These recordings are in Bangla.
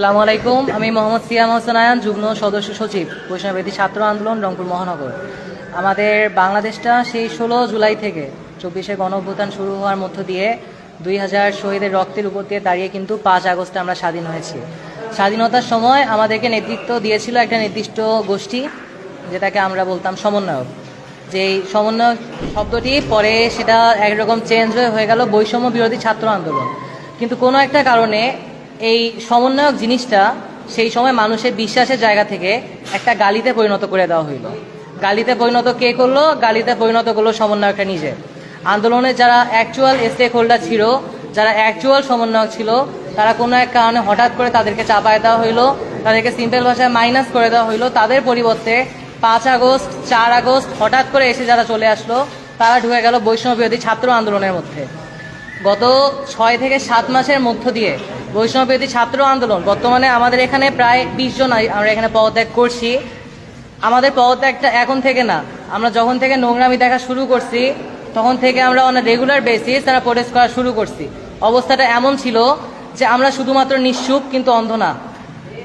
আসসালামু আলাইকুম। আমি মোহাম্মদ সিয়াম হোসেন আয়ান, যুগ্ম সদস্য সচিব। বৈষ্ণববেদী ছাত্র আন্দোলন, রংপুর মহানগর। আমাদের বাংলাদেশটা সেই ষোলো জুলাই থেকে চব্বিশে গণঅভ্যুত্থান শুরু হওয়ার মধ্য দিয়ে দুই হাজার শহীদের রক্তের উপর দিয়ে দাঁড়িয়ে কিন্তু পাঁচ আগস্টে আমরা স্বাধীন হয়েছি। স্বাধীনতার সময় আমাদেরকে নেতৃত্ব দিয়েছিল একটা নির্দিষ্ট গোষ্ঠী, যেটাকে আমরা বলতাম সমন্বয়ক। যেই সমন্বয় শব্দটি পরে সেটা একরকম চেঞ্জ হয়ে গেল বৈষম্য বিরোধী ছাত্র আন্দোলন। কিন্তু কোনো একটা কারণে এই সমন্বয়ক জিনিসটা সেই সময় মানুষের বিশ্বাসের জায়গা থেকে একটা গালিতে পরিণত করে দেওয়া হইল। গালিতে পরিণত কে করল? গালিতে পরিণত করল সমন্বয়কটা নিজে। আন্দোলনে যারা অ্যাকচুয়াল স্টেক হোল্ডার ছিল, যারা অ্যাকচুয়াল সমন্বয়ক ছিল, তারা কোনো এক কারণে হঠাৎ করে তাদেরকে চাপায় দেওয়া হইল, তাদেরকে সিম্পল ভাষায় মাইনাস করে দেওয়া হইল। তাদের পরিবর্তে পাঁচ আগস্ট, চার আগস্ট হঠাৎ করে এসে যারা চলে আসলো, তারা ঢুকে গেল বৈষ্ণব বিরোধী ছাত্র আন্দোলনের মধ্যে। গত ছয় থেকে সাত মাসের মধ্য দিয়ে বৈষ্ণব ছাত্র আন্দোলন। বর্তমানে আমাদের এখানে প্রায় বিশ জন আমরা এখানে পদত্যাগ করছি। আমাদের পদত্যাগটা এখন থেকে না। আমরা যখন থেকে নোংরামি দেখা শুরু করছি, তখন থেকে আমরা অন রেগুলার বেসিস তারা প্রোটেস্ট করা শুরু করছি। অবস্থাটা এমন ছিল যে আমরা শুধুমাত্র নিঃসুপ কিন্তু অন্ধ না।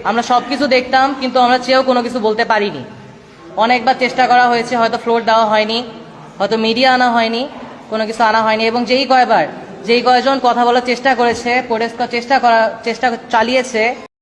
আমরা সব কিছু দেখতাম, কিন্তু আমরা চেয়েও কোনো কিছু বলতে পারিনি। অনেকবার চেষ্টা করা হয়েছে, হয়তো ফ্লোর দেওয়া হয়নি, হয়তো মিডিয়া আনা হয়নি, কোনো কিছু আনা হয়নি, এবং যেই কয়বার যেই কয়জন কথা বলার চেষ্টা করেছে প্রোটেস্ট করার চেষ্টা করা চেষ্টা চালিয়েছে